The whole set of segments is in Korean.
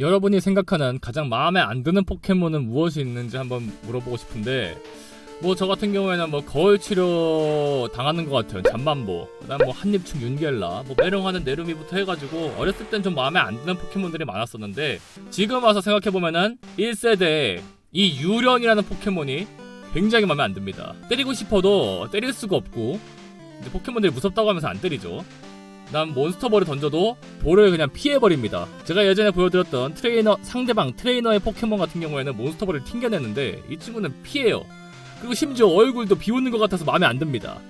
여러분이 생각하는 가장 마음에 안 드는 포켓몬은 무엇이 있는지 한번 물어보고 싶은데 뭐 저 같은 경우에는 뭐 거울 치료 당하는 것 같아요. 잠만보 그다음 뭐 한입충 윤겔라 뭐 메롱하는 내루미부터 해가지고 어렸을 땐 좀 마음에 안 드는 포켓몬들이 많았었는데 지금 와서 생각해보면은 1세대에 이 유령이라는 포켓몬이 굉장히 마음에 안 듭니다. 때리고 싶어도 때릴 수가 없고 포켓몬들이 무섭다고 하면서 안 때리죠 난 몬스터볼을 던져도 볼을 그냥 피해버립니다. 제가 예전에 보여드렸던 트레이너 상대방 트레이너의 포켓몬 같은 경우에는 몬스터볼을 튕겨내는데 이 친구는 피해요. 그리고 심지어 얼굴도 비웃는 것 같아서 마음에 안 듭니다.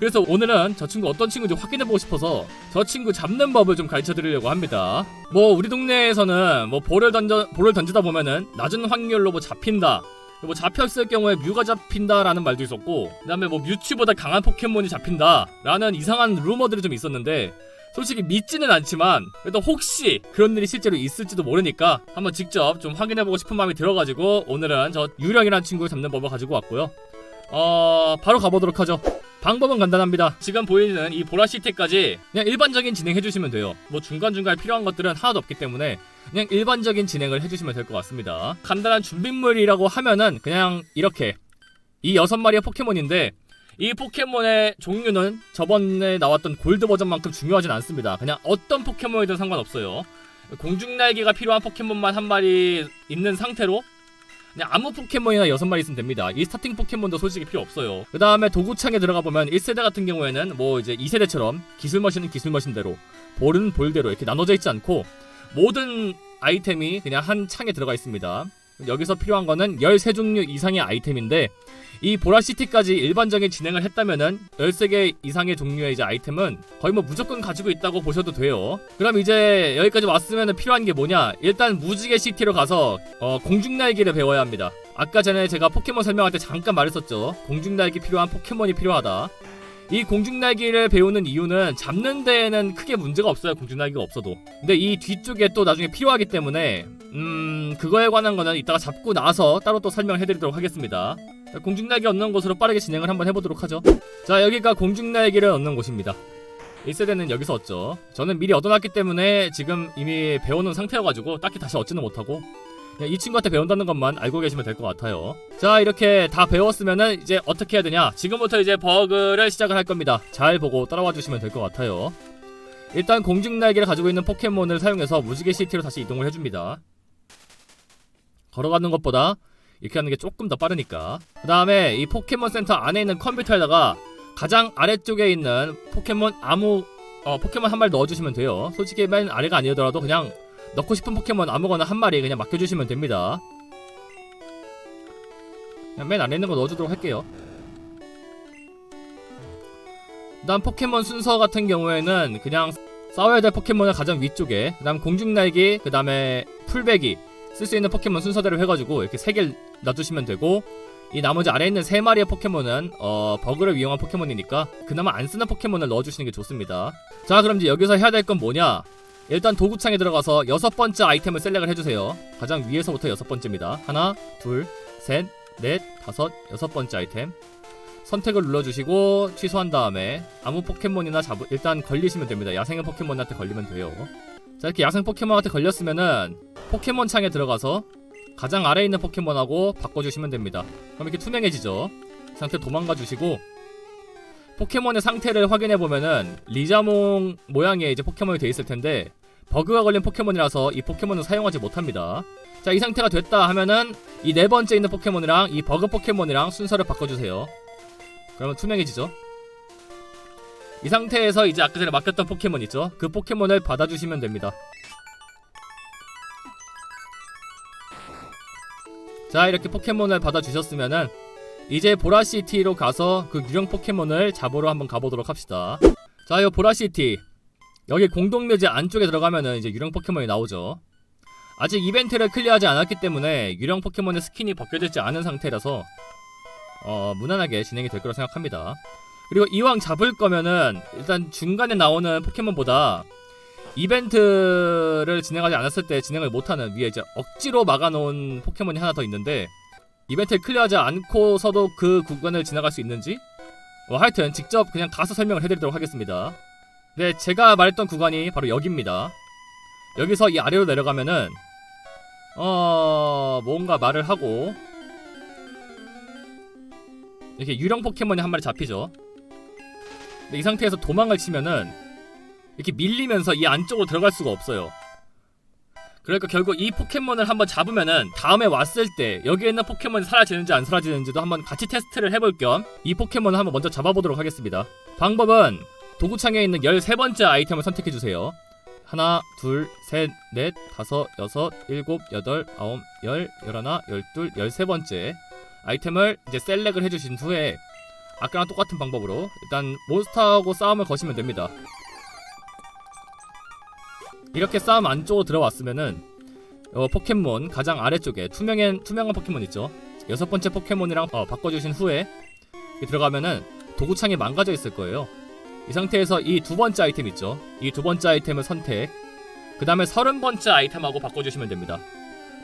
그래서 오늘은 저 친구 어떤 친구인지 확인해보고 싶어서 저 친구 잡는 법을 좀 가르쳐드리려고 합니다. 뭐 우리 동네에서는 뭐 볼을 던져 볼을 던지다 보면은 낮은 확률로 뭐 잡힌다. 뭐 잡혔을 경우에 뮤가 잡힌다라는 말도 있었고 그다음에 뭐 뮤츠보다 강한 포켓몬이 잡힌다라는 이상한 루머들이 좀 있었는데 솔직히 믿지는 않지만 그래도 혹시 그런 일이 실제로 있을지도 모르니까 한번 직접 좀 확인해보고 싶은 마음이 들어가지고 오늘은 저 유령이라는 친구를 잡는 법을 가지고 왔고요. 어 바로 가보도록 하죠 방법은 간단합니다 지금 보이는 이 보라시티까지 그냥 일반적인 진행 해주시면 돼요 뭐 중간중간 필요한 것들은 하나도 없기 때문에 그냥 일반적인 진행을 해주시면 될 것 같습니다. 간단한 준비물이라고 하면은 그냥 이렇게 이 여섯 마리의 포켓몬인데 이 포켓몬의 종류는 저번에 나왔던 골드 버전만큼 중요하진 않습니다. 그냥 어떤 포켓몬이든 상관없어요. 공중날개가 필요한 포켓몬만 한 마리 있는 상태로 그냥 아무 포켓몬이나 여섯 마리 있으면 됩니다. 이 스타팅 포켓몬도 솔직히 필요 없어요. 그 다음에 도구창에 들어가 보면 1세대 같은 경우에는 뭐 이제 2세대처럼 기술 머신은 기술 머신대로 볼은 볼대로 이렇게 나눠져 있지 않고 모든 아이템이 그냥 한 창에 들어가 있습니다. 여기서 필요한 거는 13종류 이상의 아이템인데 이 보라시티까지 일반적인 진행을 했다면은 13개 이상의 종류의 이제 아이템은 거의 뭐 무조건 가지고 있다고 보셔도 돼요. 그럼 이제 여기까지 왔으면 필요한 게 뭐냐? 일단 무지개 시티로 가서 어, 공중 날개를 배워야 합니다. 아까 전에 제가 포켓몬 설명할 때 잠깐 말했었죠. 공중 날개 필요한 포켓몬이 필요하다. 이 공중날개를 배우는 이유는 잡는 데에는 크게 문제가 없어요. 공중날개가 없어도. 근데 이 뒤쪽에 또 나중에 필요하기 때문에 음 그거에 관한 거는 이따가 잡고 나서 따로 또 설명을 해드리도록 하겠습니다. 자, 공중날개 얻는 곳으로 빠르게 진행을 한번 해보도록 하죠. 자 여기가 공중날개를 얻는 곳입니다. 1세대는 여기서 얻죠. 저는 미리 얻어놨기 때문에 지금 이미 배워놓은 상태여가지고 딱히 다시 얻지는 못하고 이 친구한테 배운다는 것만 알고 계시면 될 것 같아요. 자 이렇게 다 배웠으면은 이제 어떻게 해야 되냐? 지금부터 이제 버그를 시작을 할 겁니다. 잘 보고 따라와 주시면 될 것 같아요. 일단 공중날개를 가지고 있는 포켓몬을 사용해서 무지개 시티로 다시 이동을 해줍니다. 걸어가는 것보다 이렇게 하는 게 조금 더 빠르니까. 그 다음에 이 포켓몬 센터 안에 있는 컴퓨터에다가 가장 아래쪽에 있는 포켓몬 아무 어, 포켓몬 한 마리 넣어주시면 돼요. 솔직히 맨 아래가 아니더라도 그냥 넣고 싶은 포켓몬 아무거나 한 마리 그냥 맡겨주시면 됩니다. 그냥 맨 안에 있는 거 넣어주도록 할게요. 그 다음 포켓몬 순서 같은 경우에는 그냥 싸워야 될 포켓몬을 가장 위쪽에 그 다음 공중날개 그다음에 풀베기 쓸 수 있는 포켓몬 순서대로 해가지고 이렇게 세 개를 놔두시면 되고 이 나머지 아래에 있는 세 마리의 포켓몬은 어 버그를 이용한 포켓몬이니까 그나마 안 쓰는 포켓몬을 넣어주시는 게 좋습니다. 자 그럼 이제 여기서 해야 될 건 뭐냐? 일단 도구창에 들어가서 여섯 번째 아이템을 셀렉을 해주세요. 가장 위에서부터 여섯 번째입니다. 하나, 둘, 셋, 넷, 다섯, 여섯 번째 아이템. 선택을 눌러주시고 취소한 다음에 아무 포켓몬이나 잡 일단 걸리시면 됩니다. 야생 포켓몬한테 걸리면 돼요. 자 이렇게 야생 포켓몬한테 걸렸으면은 포켓몬 창에 들어가서 가장 아래에 있는 포켓몬하고 바꿔주시면 됩니다. 그럼 이렇게 투명해지죠. 상태 도망가 주시고 포켓몬의 상태를 확인해 보면은 리자몽 모양의 이제 포켓몬이 돼 있을 텐데 버그가 걸린 포켓몬이라서 이 포켓몬은 사용하지 못합니다. 자, 이 상태가 됐다 하면은 이 네 번째 있는 포켓몬이랑 이 버그 포켓몬이랑 순서를 바꿔주세요. 그러면 투명해지죠. 이 상태에서 이제 아까 전에 맡겼던 포켓몬 있죠? 그 포켓몬을 받아주시면 됩니다. 자, 이렇게 포켓몬을 받아주셨으면은 이제 보라시티로 가서 그 유령 포켓몬을 잡으러 한번 가보도록 합시다. 자, 이 보라시티. 여기 공동묘지 안쪽에 들어가면은 이제 유령 포켓몬이 나오죠. 아직 이벤트를 클리어하지 않았기 때문에 유령 포켓몬의 스킨이 벗겨지지 않은 상태라서 어, 무난하게 진행이 될 거라 생각합니다. 그리고 이왕 잡을 거면은 일단 중간에 나오는 포켓몬보다 이벤트를 진행하지 않았을 때 진행을 못하는 위에 이제 억지로 막아놓은 포켓몬이 하나 더 있는데 이벤트를 클리어하지 않고서도 그 구간을 지나갈 수 있는지 어, 하여튼 직접 그냥 가서 설명을 해드리도록 하겠습니다. 네, 제가 말했던 구간이 바로 여기입니다. 여기서 이 아래로 내려가면은 어 뭔가 말을 하고 이렇게 유령 포켓몬이 한 마리 잡히죠. 근데 이 상태에서 도망을 치면은 이렇게 밀리면서 이 안쪽으로 들어갈 수가 없어요. 그러니까 결국 이 포켓몬을 한번 잡으면은 다음에 왔을 때 여기에 있는 포켓몬이 사라지는지 안 사라지는지도 한번 같이 테스트를 해볼 겸 이 포켓몬을 한번 먼저 잡아보도록 하겠습니다. 방법은 도구창에 있는 13번째 아이템을 선택해주세요. 하나, 둘, 셋, 넷, 다섯, 여섯, 일곱, 여덟, 아홉, 열, 열하나, 열둘, 열세 번째 아이템을 이제 셀렉을 해주신 후에 아까랑 똑같은 방법으로 일단 몬스터하고 싸움을 거시면 됩니다. 이렇게 싸움 안쪽으로 들어왔으면은 어, 포켓몬 가장 아래쪽에 투명한 투명한 포켓몬 있죠. 여섯 번째 포켓몬이랑 어, 바꿔주신 후에 들어가면은 도구창이 망가져 있을 거예요. 이 상태에서 이 두 번째 아이템 있죠. 이 두 번째 아이템을 선택. 그 다음에 서른 번째 아이템하고 바꿔주시면 됩니다.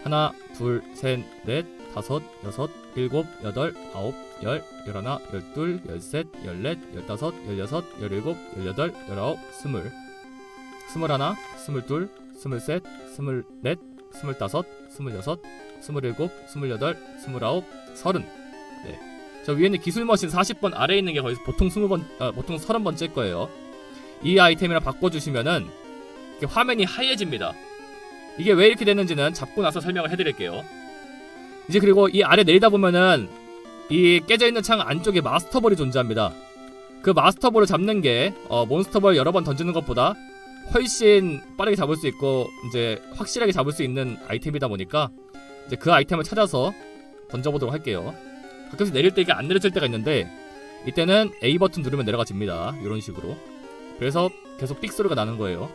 하나, 둘, 셋, 넷, 다섯, 여섯, 일곱, 여덟, 아홉, 열, 열하나, 열둘, 열셋, 열넷, 열다섯, 열여섯, 열일곱, 열여덟, 열아홉, 스물, 스물하나, 스물둘, 스물셋, 스물넷, 스물다섯, 스물여섯, 스물일곱, 스물여덟, 스물아홉, 서른. 네. 저 위에는 기술 머신 40번 아래에 있는 게 거의 보통 20번, 아, 보통 30번째일 거예요. 이 아이템이랑 바꿔주시면은 화면이 하얘집니다. 이게 왜 이렇게 됐는지는 잡고 나서 설명을 해드릴게요. 이제 그리고 이 아래 내리다 보면은 이 깨져 있는 창 안쪽에 마스터볼이 존재합니다. 그 마스터볼을 잡는 게 어, 몬스터볼 여러 번 던지는 것보다 훨씬 빠르게 잡을 수 있고 이제 확실하게 잡을 수 있는 아이템이다 보니까 이제 그 아이템을 찾아서 던져보도록 할게요. 가끔씩 내릴 때 이게 안 내려질 때가 있는데 이때는 A 버튼 누르면 내려가집니다. 이런 식으로. 그래서 계속 삑 소리가 나는 거예요.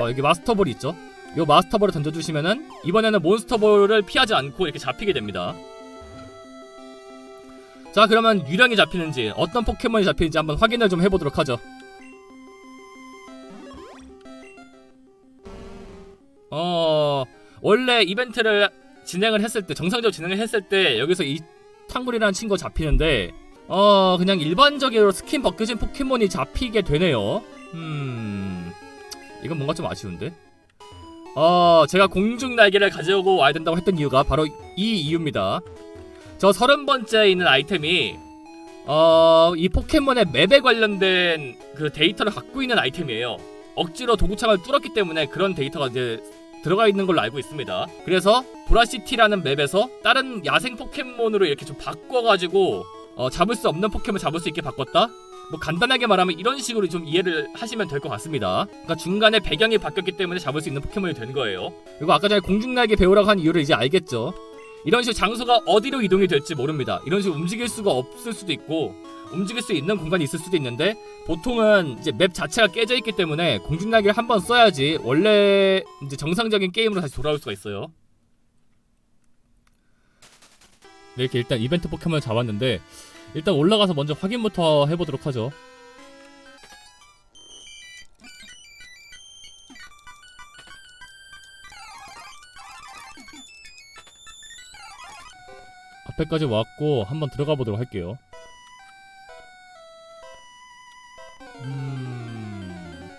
어, 여기 마스터볼이 있죠. 이 마스터볼을 던져주시면은 이번에는 몬스터볼을 피하지 않고 이렇게 잡히게 됩니다. 자, 그러면 유령이 잡히는지 어떤 포켓몬이 잡히는지 한번 확인을 좀 해보도록 하죠. 어, 원래 이벤트를 진행을 했을 때 정상적으로 진행을 했을 때 여기서 이 탕굴이라는 친구가 잡히는데 어 그냥 일반적으로 스킨 벗겨진 포켓몬이 잡히게 되네요. 음 이건 뭔가 좀 아쉬운데. 어 제가 공중 날개를 가져오고 와야 된다고 했던 이유가 바로 이 이유입니다. 저 서른 번째에 있는 아이템이 어 이 포켓몬의 맵에 관련된 그 데이터를 갖고 있는 아이템이에요. 억지로 도구창을 뚫었기 때문에 그런 데이터가 이제 들어가 있는 걸로 알고 있습니다. 그래서 보라시티라는 맵에서 다른 야생 포켓몬으로 이렇게 좀 바꿔가지고 어, 잡을 수 없는 포켓몬 잡을 수 있게 바꿨다. 뭐 간단하게 말하면 이런 식으로 좀 이해를 하시면 될 것 같습니다. 그러니까 중간에 배경이 바뀌었기 때문에 잡을 수 있는 포켓몬이 된 거예요. 그리고 아까 전에 공중날개 배우라고 한 이유를 이제 알겠죠. 이런 식으로 장소가 어디로 이동이 될지 모릅니다. 이런 식으로 움직일 수가 없을 수도 있고 움직일 수 있는 공간이 있을 수도 있는데 보통은 이제 맵 자체가 깨져 있기 때문에 공중날개를 한 번 써야지 원래 이제 정상적인 게임으로 다시 돌아올 수가 있어요. 네, 이렇게 일단 이벤트 포켓몬을 잡았는데 일단 올라가서 먼저 확인부터 해보도록 하죠. 앞에까지 왔고 한번 들어가 보도록 할게요. 음...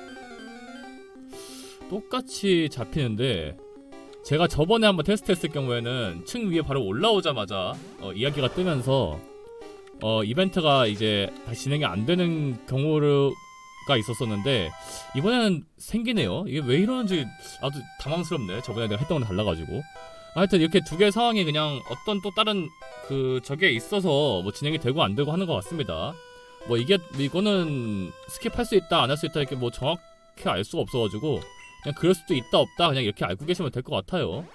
똑같이 잡히는데 제가 저번에 한번 테스트했을 경우에는 층 위에 바로 올라오자마자 어, 이야기가 뜨면서 어, 이벤트가 이제 다시 진행이 안 되는 경우가 있었었는데 이번에는 생기네요. 이게 왜 이러는지 아주 당황스럽네. 저번에 내가 했던 건 달라가지고. 하여튼 이렇게 두 개의 상황이 그냥 어떤 또 다른 그 저게 있어서 뭐 진행이 되고 안 되고 하는 것 같습니다. 뭐 이게 이거는 스킵할 수 있다 안 할 수 있다 이렇게 뭐 정확히 알 수가 없어가지고 그냥 그럴 수도 있다 없다 그냥 이렇게 알고 계시면 될 것 같아요.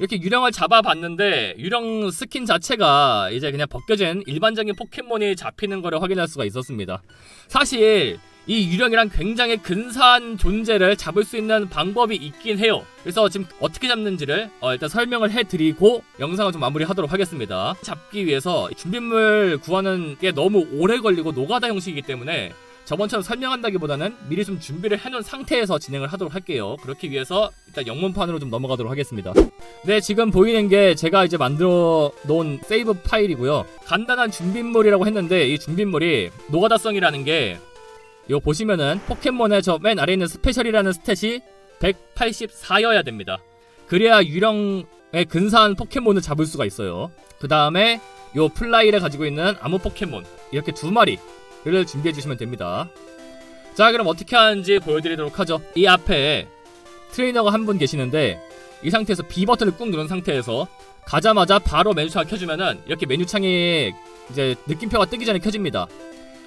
이렇게 유령을 잡아봤는데 유령 스킨 자체가 이제 그냥 벗겨진 일반적인 포켓몬이 잡히는 거를 확인할 수가 있었습니다. 사실 이 유령이랑 굉장히 근사한 존재를 잡을 수 있는 방법이 있긴 해요. 그래서 지금 어떻게 잡는지를 어, 일단 설명을 해드리고 영상을 좀 마무리하도록 하겠습니다. 잡기 위해서 준비물 구하는 게 너무 오래 걸리고 노가다 형식이기 때문에 저번처럼 설명한다기보다는 미리 좀 준비를 해놓은 상태에서 진행을 하도록 할게요. 그렇기 위해서 일단 영문판으로 좀 넘어가도록 하겠습니다. 네, 지금 보이는 게 제가 이제 만들어 놓은 세이브 파일이고요. 간단한 준비물이라고 했는데 이 준비물이 노가다성이라는 게 이거 보시면은 포켓몬의 저 맨 아래에 있는 스페셜이라는 스탯이 184여야 됩니다. 그래야 유령의 근사한 포켓몬을 잡을 수가 있어요. 그 다음에 요 플라이를 가지고 있는 암호 포켓몬 이렇게 두 마리 를 준비해 주시면 됩니다. 자 그럼 어떻게 하는지 보여드리도록 하죠. 이 앞에 트레이너가 한 분 계시는데 이 상태에서 B 버튼을 꾹 누른 상태에서 가자마자 바로 메뉴창을 켜주면은 이렇게 메뉴창이 이제 느낌표가 뜨기 전에 켜집니다.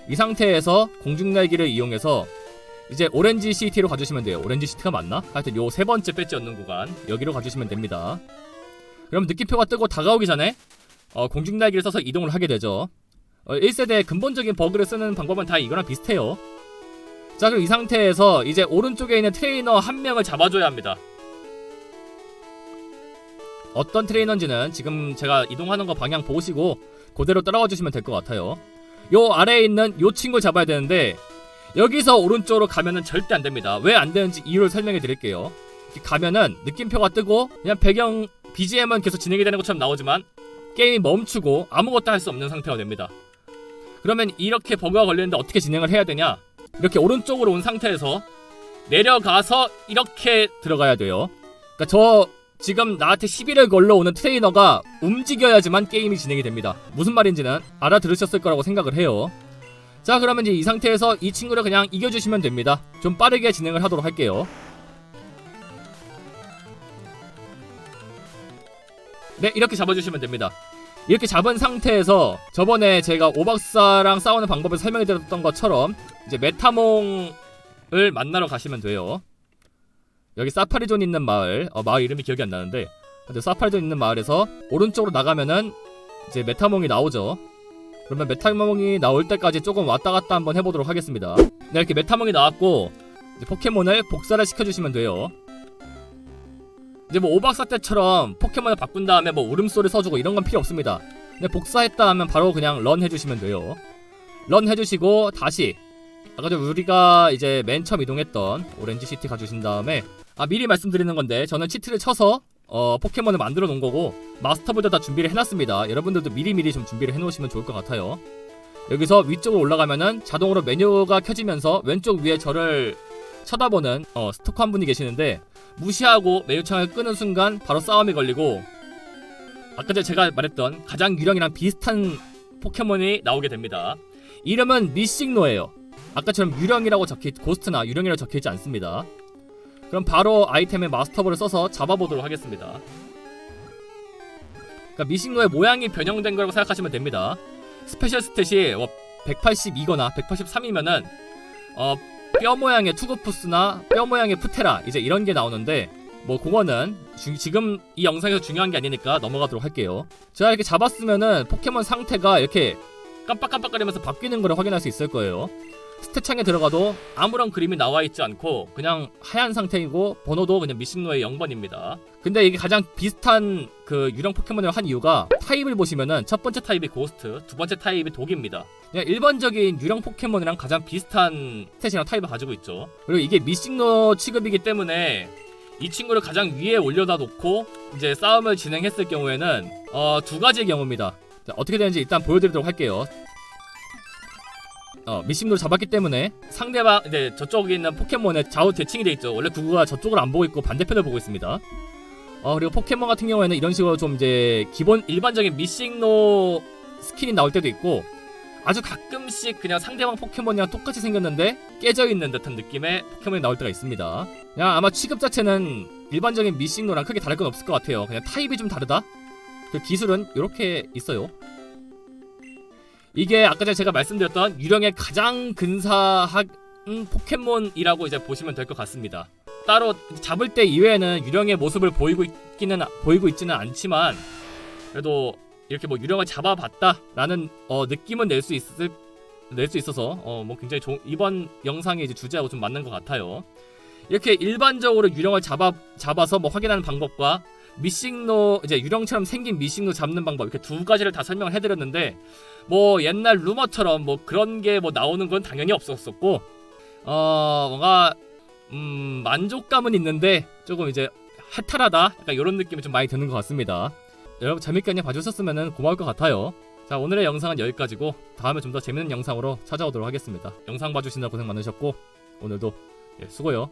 이 상태에서 공중날개를 이용해서 이제 오렌지 시티로 가주시면 돼요. 오렌지 시티가 맞나? 하여튼 요 세 번째 배지 얻는 구간 여기로 가주시면 됩니다. 그럼 느낌표가 뜨고 다가오기 전에 어, 공중날개를 써서 이동을 하게 되죠. 어, 1세대 근본적인 버그를 쓰는 방법은 다 이거랑 비슷해요. 자 그럼 이 상태에서 이제 오른쪽에 있는 트레이너 한 명을 잡아줘야 합니다. 어떤 트레이너인지는 지금 제가 이동하는 거 방향 보시고 그대로 따라와 주시면 될 것 같아요. 요 아래에 있는 요 친구 잡아야 되는데 여기서 오른쪽으로 가면은 절대 안 됩니다. 왜 안 되는지 이유를 설명해 드릴게요. 가면은 느낌표가 뜨고 그냥 배경 BGM은 계속 진행이 되는 것처럼 나오지만 게임이 멈추고 아무것도 할 수 없는 상태가 됩니다. 그러면 이렇게 버그가 걸리는데 어떻게 진행을 해야 되냐? 이렇게 오른쪽으로 온 상태에서 내려가서 이렇게 들어가야 돼요. 그러니까 저 지금 나한테 시비를 걸러 오는 트레이너가 움직여야지만 게임이 진행이 됩니다. 무슨 말인지는 알아들으셨을 거라고 생각을 해요. 자 그러면 이제 이 상태에서 이 친구를 그냥 이겨주시면 됩니다. 좀 빠르게 진행을 하도록 할게요. 네 이렇게 잡아주시면 됩니다. 이렇게 잡은 상태에서 저번에 제가 오박사랑 싸우는 방법을 설명해 드렸던 것처럼 이제 메타몽을 만나러 가시면 돼요. 여기 사파리존 있는 마을, 어, 마을 이름이 기억이 안 나는데 사파리존 있는 마을에서 오른쪽으로 나가면은 이제 메타몽이 나오죠. 그러면 메타몽이 나올 때까지 조금 왔다 갔다 한번 해보도록 하겠습니다. 네, 이렇게 메타몽이 나왔고 포켓몬을 복사를 시켜주시면 돼요. 이제 뭐 오박사 때처럼 포켓몬을 바꾼 다음에 뭐 울음소리 써주고 이런 건 필요 없습니다. 근데 복사했다 하면 바로 그냥 런 해주시면 돼요. 런 해주시고 다시 아까 전 우리가 이제 맨 처음 이동했던 오렌지 시티 가주신 다음에 아 미리 말씀드리는 건데 저는 치트를 쳐서 어 포켓몬을 만들어 놓은 거고 마스터보드 다 준비를 해놨습니다. 여러분들도 미리미리 좀 준비를 해놓으시면 좋을 것 같아요. 여기서 위쪽으로 올라가면은 자동으로 메뉴가 켜지면서 왼쪽 위에 저를 쳐다보는 어, 스토커 한 분이 계시는데 무시하고 메뉴창을 끄는 순간 바로 싸움이 걸리고 아까 전에 제가 말했던 가장 유령이랑 비슷한 포켓몬이 나오게 됩니다. 이름은 미싱노예요. 아까처럼 유령이라고 적혀 고스트나 유령이라고 적혀 있지 않습니다. 그럼 바로 아이템의 마스터볼을 써서 잡아보도록 하겠습니다. 그러니까 미싱노의 모양이 변형된 거라고 생각하시면 됩니다. 스페셜 스탯이 뭐 182거나 183이면은 어, 뼈 모양의 투구푸스나 뼈 모양의 푸테라 이제 이런 게 나오는데 뭐 그거는 주- 지금 이 영상에서 중요한 게 아니니까 넘어가도록 할게요. 제가 이렇게 잡았으면은 포켓몬 상태가 이렇게 깜빡깜빡거리면서 바뀌는 걸 확인할 수 있을 거예요. 스탯창에 들어가도 아무런 그림이 나와 있지 않고 그냥 하얀 상태이고 번호도 그냥 미싱노의 0번입니다. 근데 이게 가장 비슷한 그 유령 포켓몬을 한 이유가 타입을 보시면은 첫 번째 타입이 고스트, 두 번째 타입이 독입니다. 그냥 일반적인 유령 포켓몬이랑 가장 비슷한 스탯이랑 타입을 가지고 있죠. 그리고 이게 미싱노 취급이기 때문에 이 친구를 가장 위에 올려다 놓고 이제 싸움을 진행했을 경우에는 어, 두 가지의 경우입니다. 자, 어떻게 되는지 일단 보여드리도록 할게요. 어, 미싱노를 잡았기 때문에 상대방 이제 저쪽에 있는 포켓몬의 좌우 대칭이 돼 있죠. 원래 구구가 저쪽을 안 보고 있고 반대편을 보고 있습니다. 어, 그리고 포켓몬 같은 경우에는 이런 식으로 좀 이제 기본 일반적인 미싱노 스킨이 나올 때도 있고 아주 가끔씩 그냥 상대방 포켓몬이랑 똑같이 생겼는데 깨져 있는 듯한 느낌의 포켓몬이 나올 때가 있습니다. 그냥 아마 취급 자체는 일반적인 미싱노랑 크게 다를 건 없을 것 같아요. 그냥 타입이 좀 다르다. 그 기술은 이렇게 있어요. 이게 아까 제가 말씀드렸던 유령의 가장 근사한 포켓몬이라고 이제 보시면 될 것 같습니다. 따로 잡을 때 이외에는 유령의 모습을 보이고 있기는 보이고 있지는 않지만 그래도 이렇게 뭐 유령을 잡아봤다라는 어, 느낌은 낼 수 있을 낼 수 있어서 어, 뭐 굉장히 좋은 이번 영상의 이제 주제하고 좀 맞는 것 같아요. 이렇게 일반적으로 유령을 잡아 잡아서 뭐 확인하는 방법과 미싱노 이제 유령처럼 생긴 미싱노 잡는 방법 이렇게 두 가지를 다 설명을 해드렸는데 뭐 옛날 루머처럼 뭐 그런 게 뭐 나오는 건 당연히 없었었고 어 뭔가 음 만족감은 있는데 조금 이제 해탈하다 약간 이런 느낌이 좀 많이 드는 것 같습니다. 여러분 재밌게 그냥 봐주셨으면 고마울 것 같아요. 자 오늘의 영상은 여기까지고 다음에 좀 더 재밌는 영상으로 찾아오도록 하겠습니다. 영상 봐주신다 고생 많으셨고 오늘도 예, 수고요.